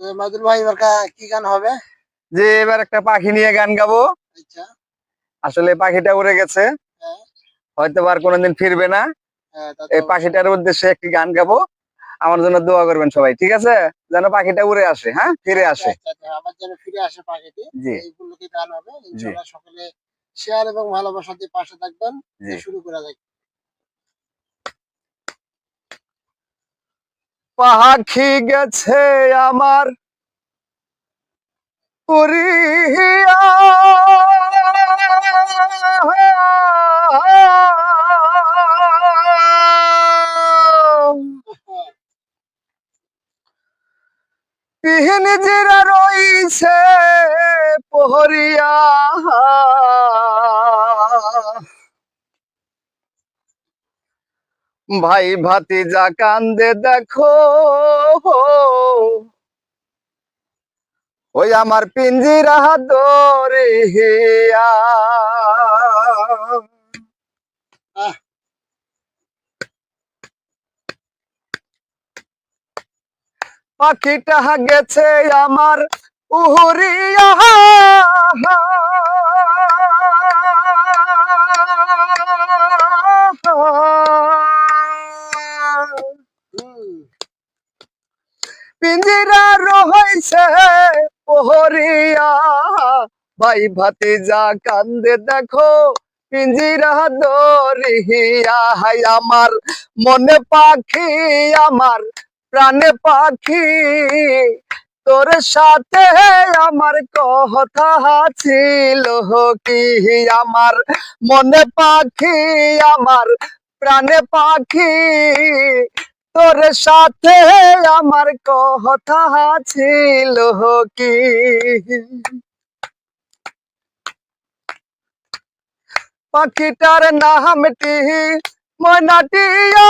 তো মাদুল ভাই এবার কি গান হবে? যে এবার একটা পাখি নিয়ে গান গাবো। আচ্ছা। আসলে পাখিটা উড়ে গেছে। হ্যাঁ। হয়তো আর কোনোদিন ফিরবে না। হ্যাঁ, এই পাখিটার উদ্দেশ্যে একটি গান গাবো। আমার জন্য দোয়া করবেন সবাই ঠিক আছে? যেন পাখিটা উড়ে আসে হ্যাঁ? ফিরে আসে। আমার আচ্ছা, যেন ফিরে আসে পাখিটি জি। গান হবে। ইনশাআল্লাহ সকলে শেয়ার এবং ভালোবাসা দিয়ে পাশে থাকবেন। শুরু করা যাক। পাখি গেছে আমার পিহন জিরা রইছে পোহরিয়া। ভাই ভাতিজা কান্দে দেখো। ওই আমার পিঞ্জিরা দরিয়া আহ। পাখিটা গেছে আমার উহরিয়া। পিঞ্জিরা রহইছে পোহরিয়া। ভাই ভাতিজা কান্দে দেখো, পিঞ্জিরা দরিয়া হাই আমার মনে পাখি, আমার প্রাণে পাখি। তোর সাথে আমার কথা ছিল কি? আমার মনে পাখি, আমার প্রাণে পাখি, তোর সাথে আমার কথা ছিল কি? পাখিটার নামটি মনাটিয়া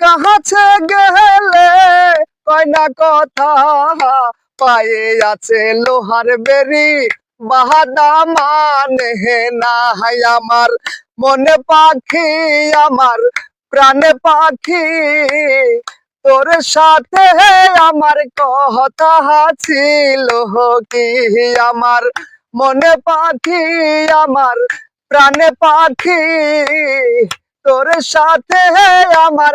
কাহাছে গেলে কয়না কথা? পায়ে আছে লোহার বেরি। বাহাদা মানে হে না হাই আমার। মনে পাখি আমার, প্রাণে পাখি। তোর সাথে আমার কথা ছিল কি আমার। মনে পাখি আমার, প্রাণে পাখি। তোর সাথে আমার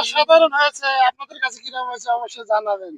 অসাধারণ হয়েছে। আপনাদের কাছে কীরকম হয়েছে অবশ্যই জানাবেন।